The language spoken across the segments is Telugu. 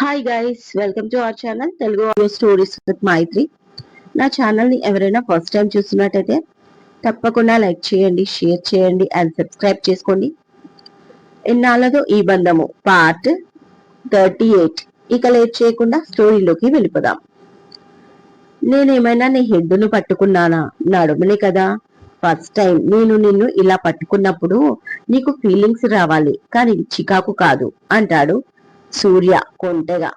Hi guys welcome to our channel Telugu stories with Maithri నా ఛానల్ని ఎవరైనా ఫస్ట్ టైం చూస్తున్నట్టయితే తప్పకుండా లైక్ చేయండి షేర్ చేయండి అండ్ సబ్స్క్రైబ్ చేసుకోండి. ఎన్నాళ్ళతో ఈ బంధము పార్ట్ థర్టీ ఎయిట్ ఇక లేట్ చేయకుండా స్టోరీలోకి వెళ్ళిపోదాం. నేనేమైనా నీ హెడ్డును పట్టుకున్నానా? నడుమునే కదా. ఫస్ట్ టైం నేను నిన్ను ఇలా పట్టుకున్నప్పుడు నీకు ఫీలింగ్స్ రావాలి కానీ చికాకు కాదు అంటాడు సూర్య కొంటెగా.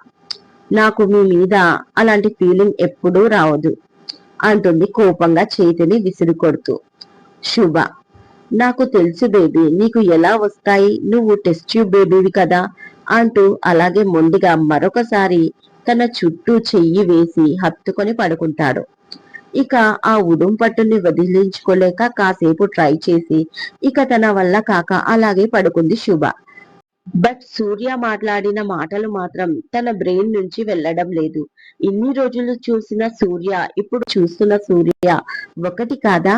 నాకు మీ మీద అలాంటి ఫీలింగ్ ఎప్పుడూ రావదు అంటుంది కోపంగా చేతిని విసిరి కొడుతూ శుభ నాకు తెలుసు బేబీ నీకు ఎలా వస్తాయి? నువ్వు టెస్ట్ ట్యూబ్ బేబీవి కదా? అంటూ అలాగే ముందుగా మరొకసారి తన చుట్టూ చెయ్యి వేసి హత్తుకొని పడుకుంటాడు. ఇక ఆ ఉడుం పట్టుని వదిలించుకోలేక కాసేపు ట్రై చేసి ఇక తన వల్ల కాక అలాగే పడుకుంది శుభ. బట్ సూర్య మాట్లాడిన మాటలు మాత్రం తన బ్రెయిన్ నుంచి వెళ్ళడం లేదు. ఇన్ని రోజులు చూసిన సూర్య ఇప్పుడు చూస్తున్న సూర్య ఒకటి కాదా?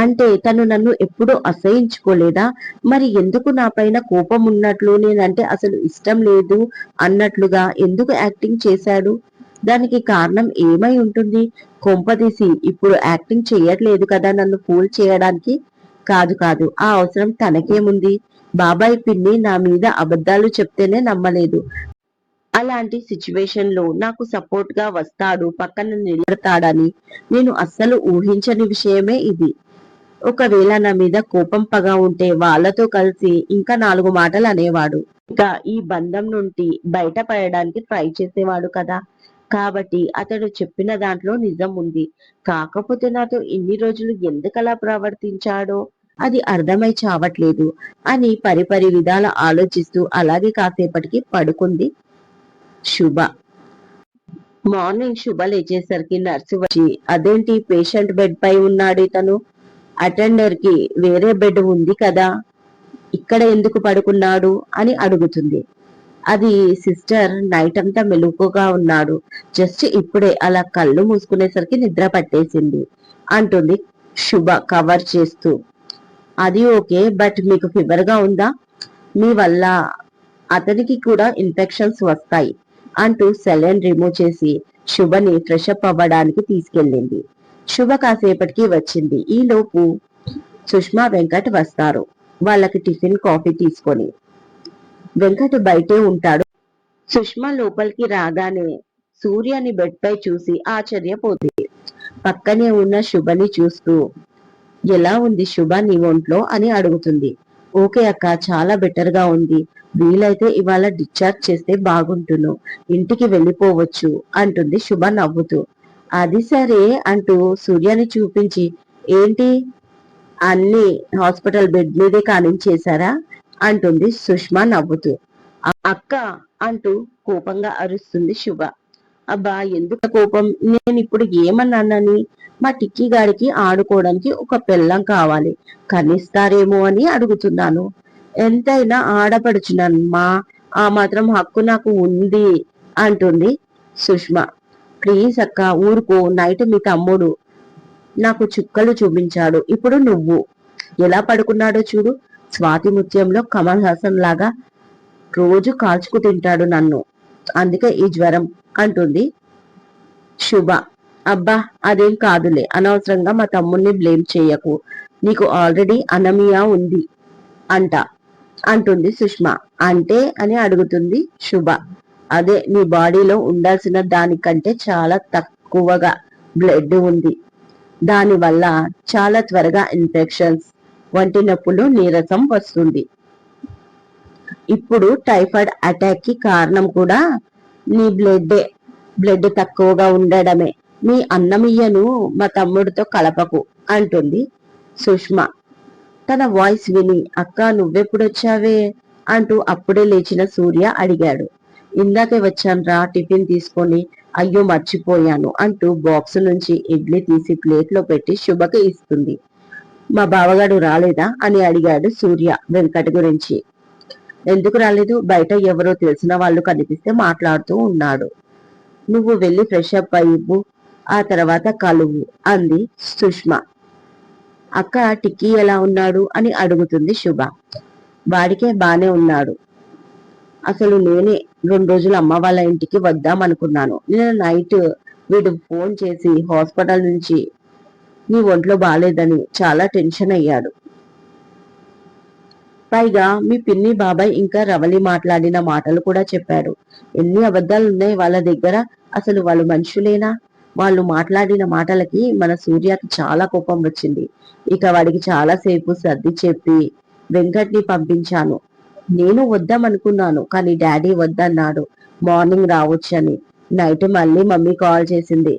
అంటే తను నన్ను ఎప్పుడూ అసహించుకోలేదా? మరి ఎందుకు నా పైన కోపం ఉన్నట్లు నేనంటే అసలు ఇష్టం లేదు అన్నట్లుగా ఎందుకు యాక్టింగ్ చేశాడు? దానికి కారణం ఏమై ఉంటుంది? కొంపదీసి ఇప్పుడు యాక్టింగ్ చేయట్లేదు కదా నన్ను ఫూల్ చేయడానికి? కాదు కాదు ఆ అవసరం తనకేముంది? బాబాయ్ పిన్ని నా మీద అబద్ధాలు చెప్తేనే నమ్మలేదు. అలాంటి సిచ్యువేషన్లో నాకు సపోర్ట్గా వస్తాడు పక్కన నిలబడతాడని నేను అస్సలు ఊహించని విషయమే ఇది. ఒకవేళ నా మీద కోపం పగా ఉంటే వాళ్ళతో కలిసి ఇంకా నాలుగు మాటలు అనేవాడు. ఇంకా ఈ బంధం నుండి బయటపడడానికి ట్రై చేసేవాడు కదా. కాబట్టి అతడు చెప్పిన దాంట్లో నిజం ఉంది. కాకపోతే నాతో ఇన్ని రోజులు ఎందుకలా ప్రవర్తించాడో అది అర్థమై చావట్లేదు అని పరిపరి విధాల ఆలోచిస్తూ అలాగే కాసేపటికి పడుకుంది శుభ. మార్నింగ్ శుభ లేచేసరికి నర్సు వచ్చి అదేంటి పేషెంట్ బెడ్ పై ఉన్నాడు ఇతను? అటెండర్కి వేరే బెడ్ ఉంది కదా ఇక్కడ ఎందుకు పడుకున్నాడు? అని అడుగుతుంది. అది సిస్టర్ నైట్ అంతా మెలుకుగా ఉన్నాడు. జస్ట్ ఇప్పుడే అలా కళ్ళు మూసుకునేసరికి నిద్ర పట్టేసింది అంటుంది శుభ కవర్ చేస్తూ. అది ఓకే బట్ మీకు ఫీవర్గా ఉందా? మీ వల్ల అతనికి కూడా ఇన్ఫెక్షన్స్ వస్తాయి అంటూ సెలైన్ రిమూవ్ చేసి శుభని ఫ్రెష్ అప్ అవ్వడానికి తీసుకెళ్ళింది. శుభ కాసేపటికి వచ్చింది. ఈ లోపు సుష్మా వెంకట్ వస్తారు. వాళ్ళకి టిఫిన్ కాఫీ తీసుకొని. వెంకట్ బయటే ఉంటాడు. సుష్మా లోపలికి రాగానే సూర్యని బెడ్ పై చూసి ఆశ్చర్యపోతుంది. పక్కనే ఉన్న శుభని చూస్తూ ఎలా ఉంది శుభ నీ ఒంట్లో అని అడుగుతుంది. ఓకే అక్క చాలా బెటర్గా ఉంది. వీలైతే ఇవాళ డిశ్చార్జ్ చేస్తే బాగుంటును. ఇంటికి వెళ్ళిపోవచ్చు అంటుంది శుభ నవ్వుతూ. అది సరే అంటూ సూర్యని చూపించి ఏంటి? అన్ని హాస్పిటల్ బెడ్ మీదే కానించేశారా? అంటుంది సుష్మా నవ్వుతూ. అక్క అంటూ కోపంగా అరుస్తుంది శుభ. అబ్బా ఎందుకు కోపం? నేను ఇప్పుడు ఏమన్నానని? మా టిక్కీ గారికి ఆడుకోవడానికి ఒక పిల్లం కావాలి. కనిస్తారేమో అని అడుగుతున్నాను. ఎంతైనా ఆడపడుచునమ్మా ఆ మాత్రం హక్కు నాకు ఉంది అంటుంది సుష్మా. ప్లీజ్ అక్క ఊరుకో నైట్ మీ తమ్ముడు నాకు చుక్కలు చూపించాడు. ఇప్పుడు నువ్వు ఎలా పడుకున్నాడో చూడు. స్వాతి ముత్యంలో కమల్ హాసన్ లాగా రోజు కాల్చుకు తింటాడు నన్ను. అందుకే ఈ జ్వరం అంటుంది. శుభ. అబ్బా అదేం కాదులే. అనవసరంగా మా తమ్ముణ్ణి బ్లేమ్ చేయకు. నీకు ఆల్రెడీ అనమియా ఉంది అంట. అంటుంది సుష్మా. అంటే? అని అడుగుతుంది శుభ. అదే నీ బాడీలో ఉండాల్సిన దానికంటే చాలా తక్కువగా బ్లడ్ ఉంది. దానివల్ల చాలా త్వరగా ఇన్ఫెక్షన్స్ వంటి నొప్పులు నీరసం వస్తుంది. ఇప్పుడు టైఫాయిడ్ అటాక్కి కారణం కూడా నీ బ్లడ్ బ్లడ్ తక్కువగా ఉండడమే. మీ అన్నమయ్యను మా తమ్ముడితో కలపకు అంటుంది సుష్మా. తన వాయిస్ విని అక్క నువ్వెప్పుడొచ్చావే? అంటూ అప్పుడే లేచిన సూర్య అడిగాడు. ఇందాకే వచ్చాను టిఫిన్ తీసుకొని. అయ్యో మర్చిపోయాను అంటూ బాక్స్ నుంచి ఇడ్లీ తీసి ప్లేట్లో పెట్టి శుభకి ఇస్తుంది. మా బావగాడు రాలేదా? అని అడిగాడు సూర్య వెంకట గురించి. ఎందుకు రాలేదు? బయట ఎవరో తెలిసిన వాళ్ళు కనిపిస్తే మాట్లాడుతూ ఉన్నాడు. నువ్వు వెళ్ళి ఫ్రెష్ అప్ అయ్యివ్వు ఆ తర్వాత కలువు అంది సుష్మ. అక్క టిక్కీ ఎలా ఉన్నాడు? అని అడుగుతుంది శుభ. వాడికే బానే ఉన్నాడు. అసలు నేనే రెండు రోజులు అమ్మ వాళ్ళ ఇంటికి వద్దాం అనుకున్నాను. నేను నైట్ వీడు ఫోన్ చేసి హాస్పిటల్ నుంచి నీ ఒంట్లో బాగాలేదని చాలా టెన్షన్ అయ్యాడు. పైగా మీ పిన్ని బాబాయ్ ఇంకా రవలి మాట్లాడిన మాటలు కూడా చెప్పాడు ఎన్ని అబద్ధాలు ఉన్నాయి వాళ్ళ దగ్గర? అసలు వాళ్ళు మనుషులేనా? వాళ్ళు మాట్లాడిన మాటలకి మన సూర్యకి చాలా కోపం వచ్చింది. ఇక వాడికి చాలా సేపు సర్ది చెప్పి వెంకట్ని పంపించాను. నేను వద్దామనుకున్నాను కానీ డాడీ వద్దన్నాడు. మార్నింగ్ రావచ్చని నైట్ మళ్ళీ మమ్మీ కాల్ చేసింది.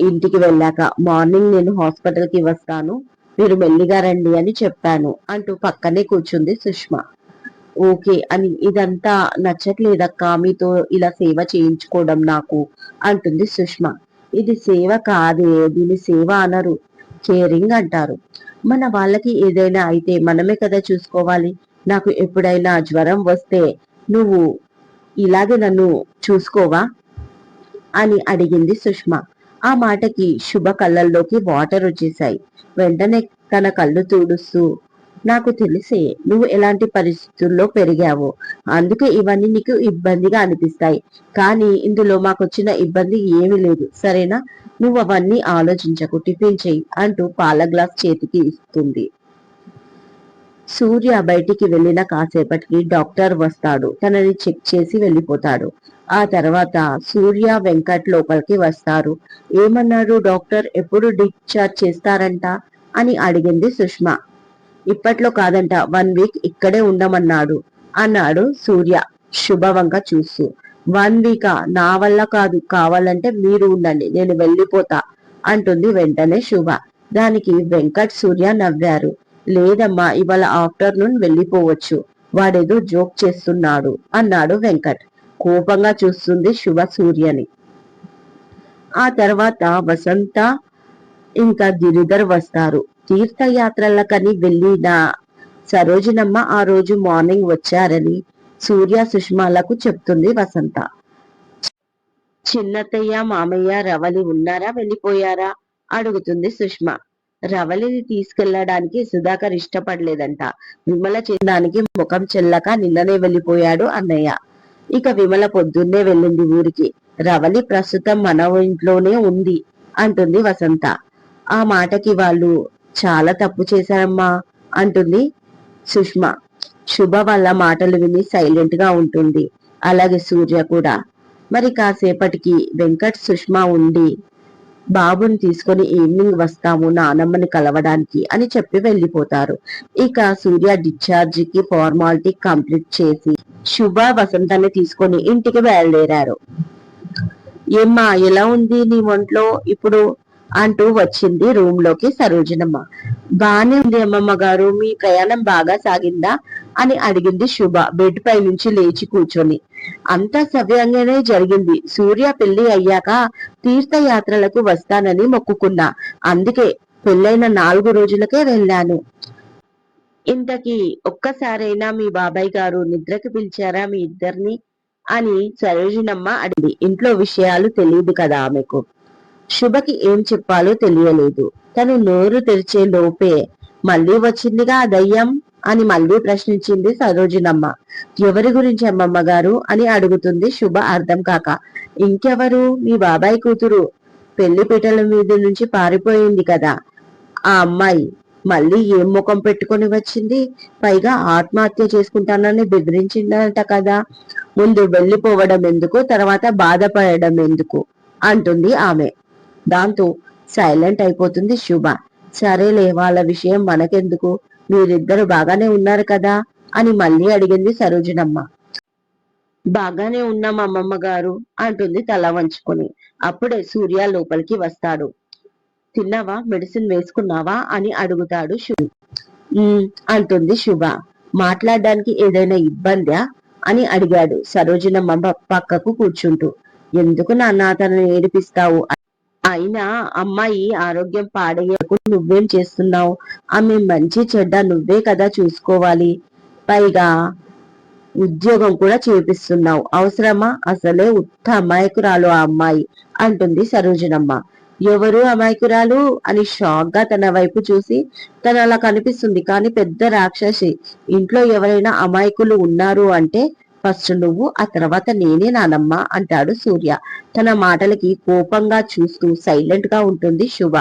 ఇంటికి వెళ్ళాక మార్నింగ్ నేను హాస్పిటల్కి వస్తాను. మీరు మెల్లిగా రండి అని చెప్పాను అంటూ పక్కనే కూర్చుంది సుష్మా. ఓకే అని ఇదంతా నచ్చట్లేదక్క మీతో ఇలా సేవ చేయించుకోవడం నాకు అంటుంది సుష్మా. ఇది సేవ కాదే దీని సేవ అనరు కేరింగ్ అంటారు. మన వాళ్ళకి ఏదైనా అయితే మనమే కదా చూసుకోవాలి. నాకు ఎప్పుడైనా జ్వరం వస్తే నువ్వు ఇలాగే నన్ను చూసుకోవా? అని అడిగింది సుష్మా. ఆ మాటకి శుభ కళ్ళల్లోకి వాటర్ వచ్చేశాయి వెంటనే తన కళ్ళు తుడుస్తూ నాకు తెలిసే నువ్వు ఎలాంటి పరిస్థితుల్లో పెరిగావో అందుకే ఇవన్నీ నీకు ఇబ్బందిగా అనిపిస్తాయి. కానీ ఇందులో మాకు వచ్చిన ఇబ్బంది ఏమీ లేదు సరేనా? నువ్వు అవన్నీ ఆలోచించకు టిఫిన్ చెయ్యి అంటూ పాల గ్లాస్ చేతికి ఇస్తుంది. సూర్య బయటికి వెళ్ళిన కాసేపటికి డాక్టర్ వస్తాడు. తనని చెక్ చేసి వెళ్ళిపోతాడు. ఆ తర్వాత సూర్య వెంకట్ లోపలికి వస్తారు. ఏమన్నాడు డాక్టర్? ఎప్పుడు డిశ్చార్జ్ చేస్తారంట? అని అడిగింది సుష్మా. ఇప్పట్లో కాదంట వన్ వీక్ ఇక్కడే ఉండమన్నాడు అన్నాడు సూర్య శుభవంక చూస్తూ. One week? నా వల్ల కాదు కావాలంటే మీరు ఉండండి నేను వెళ్ళిపోతా అంటుంది వెంటనే శుభ. దానికి వెంకట్ సూర్య నవ్వారు. లేదమ్మా ఇవాళ ఆఫ్టర్నూన్ వెళ్ళిపోవచ్చు. వాడేదో జోక్ చేస్తున్నాడు అన్నాడు వెంకట్. కోపంగా చూస్తుంది శుభ సూర్యని. ఆ తర్వాత వసంత ఇంకా గిరిధర్ వస్తారు. తీర్థయాత్రలకని వెళ్ళిన సరోజినమ్మ ఆ రోజు మార్నింగ్ వచ్చారని సూర్య సుష్మాలకు చెప్తుంది వసంత. చిన్నతయ్య మామయ్య రవలి ఉన్నారా వెళ్ళిపోయారా? అడుగుతుంది సుష్మా. రవలిని తీసుకెళ్ళడానికి సుధాకర్ ఇష్టపడలేదంట. విమల చేయడానికి ముఖం చెల్లక నిన్ననే వెళ్ళిపోయాడు అన్నయ్య. ఇక విమల పొద్దున్నే వెళ్ళింది ఊరికి. రవలి ప్రస్తుతం మన ఇంట్లోనే ఉంది అంటుంది వసంత. ఆ మాటకి వాళ్ళు చాలా తప్పు చేశారమ్మా అంటుంది సుష్మా. శుభ వాళ్ళ మాటలు విని సైలెంట్గా ఉంటుంది. అలాగే సూర్య కూడా. మరి కాసేపటికి వెంకట్ సుష్మా ఉండి బాబుని తీసుకొని ఈవినింగ్ వస్తాము నానమ్మని కలవడానికి అని చెప్పి వెళ్ళిపోతారు. ఇక సూర్య డిశ్చార్జ్కి ఫార్మాలిటీ కంప్లీట్ చేసి శుభ వసంతాన్ని తీసుకొని ఇంటికి బయలుదేరారు. ఏమ్మా ఎలా ఉంది నీ ఒంట్లో? ఇప్పుడు అంటూ వచ్చింది రూమ్లోకి సరోజనమ్మ. బానే ఉంది అమ్మమ్మ గారు మీ ప్రయాణం బాగా సాగిందా? అని అడిగింది శుభ. బెడ్ పై నుంచి లేచి కూర్చొని. అంతా సవ్యంగానే జరిగింది. సూర్య పెళ్ళి అయ్యాక తీర్థయాత్రలకు వస్తానని మొక్కుకున్నా. అందుకే పెళ్ళైన నాలుగు రోజులకే వెళ్ళాను. ఇంతకీ ఒక్కసారైనా మీ బాబాయ్ గారు నిద్రకి పిలిచారా మీ ఇద్దరిని? అని సరోజనమ్మ అడిగింది. ఇంట్లో విషయాలు తెలియదు కదా ఆమెకు. శుభకి ఏం చెప్పాలో తెలియలేదు. తను నోరు తెరిచే లోపే మళ్ళీ వచ్చిందిగా దయ్యం? అని మళ్ళీ ప్రశ్నించింది సరోజినమ్మ. ఎవరి గురించి అమ్మమ్మ గారు? అని అడుగుతుంది శుభ అర్థం కాక. ఇంకెవరు? మీ బాబాయ్ కూతురు. పెళ్ళి పీటల మీద నుంచి పారిపోయింది కదా. ఆ అమ్మాయి మళ్ళీ ఏం ముఖం పెట్టుకుని వచ్చింది? పైగా ఆత్మహత్య చేసుకుంటానని బెదిరించిందంట కదా. ముందు వెళ్ళిపోవడం ఎందుకు? తర్వాత బాధపడడం ఎందుకు? అంటుంది ఆమె. దాంతో సైలెంట్ అయిపోతుంది శుభ. సరేలే వాళ్ళ విషయం మనకెందుకు? మీరిద్దరు బాగానే ఉన్నారు కదా? అని మళ్ళీ అడిగింది సరోజనమ్మ. బాగానే ఉన్నాం అమ్మమ్మ గారు అంటుంది తల వంచుకొని. అప్పుడే సూర్య లోపలికి వస్తాడు. తిన్నావా? మెడిసిన్ వేసుకున్నావా? అని అడుగుతాడు శుభ అంటుంది శుభ మాట్లాడడానికి ఏదైనా ఇబ్బందా? అని అడిగాడు సరోజనమ్మ పక్కకు కూర్చుంటూ. ఎందుకు నాన్న తనని ఏడిపిస్తావు? అయినా అమ్మాయి ఆరోగ్యం పాడయ్యకు నువ్వేం చేస్తున్నావు? ఆమె మంచి చెడ్డ నువ్వే కదా చూసుకోవాలి. పైగా ఉద్యోగం కూడా చేపిస్తున్నావు. అవసరమా? అసలే ఉత్త అమాయకురాలు ఆ అమ్మాయి అంటుంది సరోజనమ్మ. ఎవరు అమాయకురాలు? అని షాక్గా తన వైపు చూసి తను అలా కనిపిస్తుంది. కానీ పెద్ద రాక్షసి. ఇంట్లో ఎవరైనా అమాయకులు ఉన్నారు అంటే ఫస్ట్ నువ్వు ఆ తర్వాత నేనే నానమ్మ అంటాడు సూర్య. తన మాటలకి కోపంగా చూస్తూ సైలెంట్గా ఉంటుంది శుభ.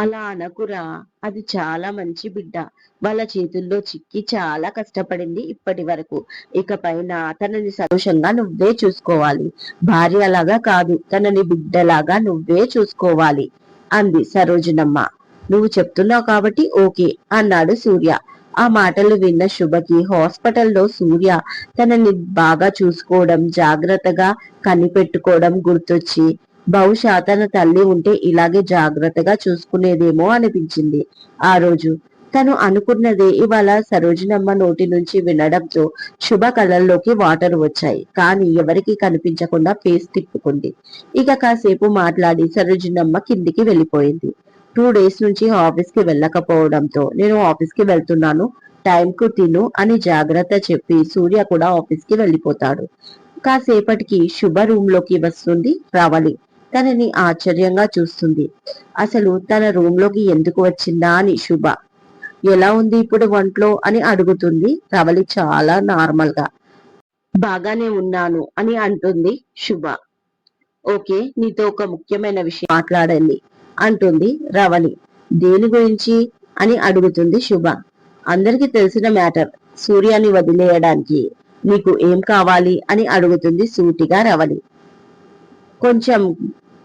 అలా అనకురా అది చాలా మంచి బిడ్డ. వాళ్ళ చేతుల్లో చిక్కి చాలా కష్టపడింది ఇప్పటి వరకు. ఇక పైన తనని సంతోషంగా నువ్వే చూసుకోవాలి. భార్యలాగా కాదు తనని బిడ్డలాగా నువ్వే చూసుకోవాలి. అంది సరోజనమ్మ. నువ్వు చెప్తున్నావు కాబట్టి ఓకే అన్నాడు సూర్య. ఆ మాటలు విన్న శుభకి హాస్పిటల్లో సూర్య తనని బాగా చూసుకోవడం జాగ్రత్తగా కనిపెట్టుకోవడం గుర్తొచ్చి బహుశా తన తల్లి ఉంటే ఇలాగే జాగ్రత్తగా చూసుకునేదేమో అనిపించింది. ఆ రోజు తను అనుకున్నదే ఇవాళ సరోజినమ్మ నోటి నుంచి వినడంతో శుభ కళల్లోకి వాటర్ వచ్చాయి. కానీ ఎవరికి కనిపించకుండా ఫేస్ తిప్పుకుంది. ఇక కాసేపు మాట్లాడి సరోజినమ్మ కిందికి వెళ్ళిపోయింది. టూ డేస్ నుంచి ఆఫీస్కి వెళ్ళకపోవడంతో నేను ఆఫీస్కి వెళ్తున్నాను టైం కు తిను అని జాగ్రత్త చెప్పి సూర్య కూడా ఆఫీస్కి వెళ్ళిపోతాడు. కాసేపటికి శుభ రూమ్లోకి వస్తుంది రావలి. తనని ఆశ్చర్యంగా చూస్తుంది. అసలు తన రూమ్లోకి ఎందుకు వచ్చిందా అని శుభ. ఎలా ఉంది ఇప్పుడు వంట్లో అని అడుగుతుంది రవలి చాలా నార్మల్గా బాగానే ఉన్నాను అని అంటుంది శుభ. ఓకే నీతో ఒక ముఖ్యమైన విషయం మాట్లాడండి. అంటుంది రవలి. దేని గురించి? అని అడుగుతుంది శుభ. అందరికి తెలిసిన మ్యాటర్. సూర్యాన్ని వదిలేయడానికి నీకు ఏం కావాలి? అని అడుగుతుంది సూటిగా రవలి. కొంచెం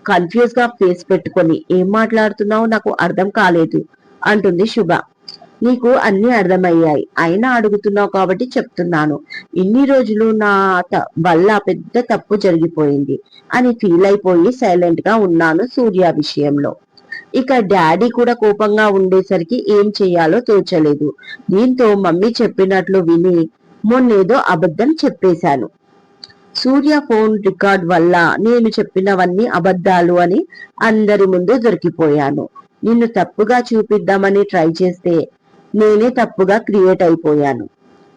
కన్ఫ్యూజ్గా ఫేస్ పెట్టుకొని ఏం మాట్లాడుతున్నావు? నాకు అర్థం కాలేదు అంటుంది శుభ. నీకు అన్ని అర్థమయ్యాయి. అయినా అడుగుతున్నావు కాబట్టి చెప్తున్నాను. ఇన్ని రోజులు నా వల్ల పెద్ద తప్పు జరిగిపోయింది అని ఫీల్ అయిపోయి సైలెంట్గా ఉన్నాను సూర్య విషయంలో. ఇక డాడీ కూడా కోపంగా ఉండేసరికి ఏం చెయ్యాలో తోచలేదు. దీంతో మమ్మీ చెప్పినట్లు విని మొన్నేదో అబద్ధం చెప్పేశాను. సూర్య ఫోన్ రికార్డ్ వల్ల నేను చెప్పినవన్నీ అబద్ధాలు అని అందరి ముందు దొరికిపోయాను. నిన్ను తప్పుగా చూపిద్దామని ట్రై చేస్తే నేనే తప్పుగా క్రియేట్ అయిపోయాను.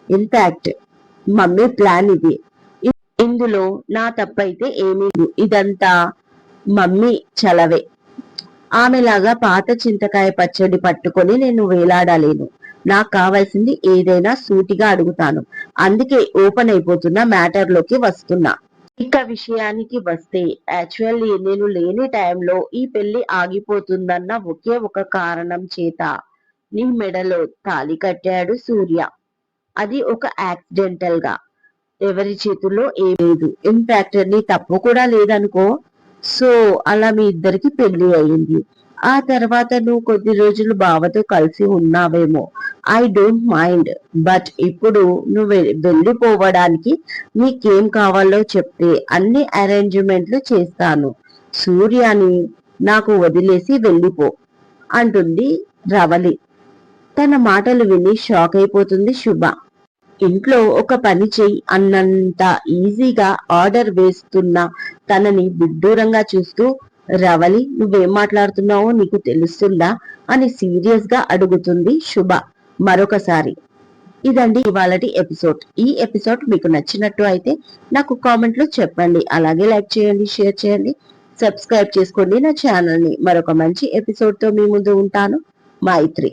ఇన్ఫాక్ట్ మమ్మీ ప్లాన్ ఇది. ఇందులో నా తప్పైతే ఏమీ ఇదంతా మమ్మీ చలవే. ఆమెలాగా పాత చింతకాయ పచ్చడి పట్టుకొని నేను వేలాడలేను. నాకు కావాల్సింది ఏదైనా సూటిగా అడుగుతాను. అందుకే ఓపెన్ అయిపోతున్న మ్యాటర్లోకి వస్తున్నా. ఇక విషయానికి వస్తే యాక్చువల్లీ నేను లేని టైంలో ఈ పెళ్ళి ఆగిపోతుందన్న ఒకే ఒక కారణం చేత నీ మెడలో తాలి కట్టాడు సూర్య. అది ఒక యాక్సిడెంటల్గా. ఎవరి చేతుల్లో ఏం లేదు. ఇన్ఫాక్ట్ నీ తప్పు కూడా లేదనుకో. సో అలా మీ ఇద్దరికి పెళ్ళి అయింది ఆ తర్వాత నువ్వు కొద్ది రోజులు బావతో కలిసి ఉన్నావేమో. ఐ డోంట్ మైండ్ బట్ ఇప్పుడు నువ్వు వెళ్ళిపోవడానికి నీకేం కావాలో చెప్తే అన్ని అరేంజ్మెంట్లు చేస్తాను. సూర్యాని నాకు వదిలేసి వెళ్ళిపో. అంటుంది రవలి. తన మాటలు విని షాక్ అయిపోతుంది శుభ. ఇంట్లో ఒక పని చెయ్యి అన్నంత ఈజీగా ఆర్డర్ వేస్తున్న తనని విడ్డూరంగా చూస్తూ రవలి నువ్వేం మాట్లాడుతున్నావో నీకు తెలుస్తుందా? అని సీరియస్గా అడుగుతుంది శుభ. మరొకసారి. ఇదండి ఇవాళటి ఎపిసోడ్. ఈ ఎపిసోడ్ మీకు నచ్చినట్టు అయితే నాకు కామెంట్లో చెప్పండి. అలాగే లైక్ చేయండి షేర్ చేయండి. సబ్స్క్రైబ్ చేసుకోండి నా ఛానల్ని మరొక మంచి ఎపిసోడ్తో మీ ముందు ఉంటాను. మైత్రి.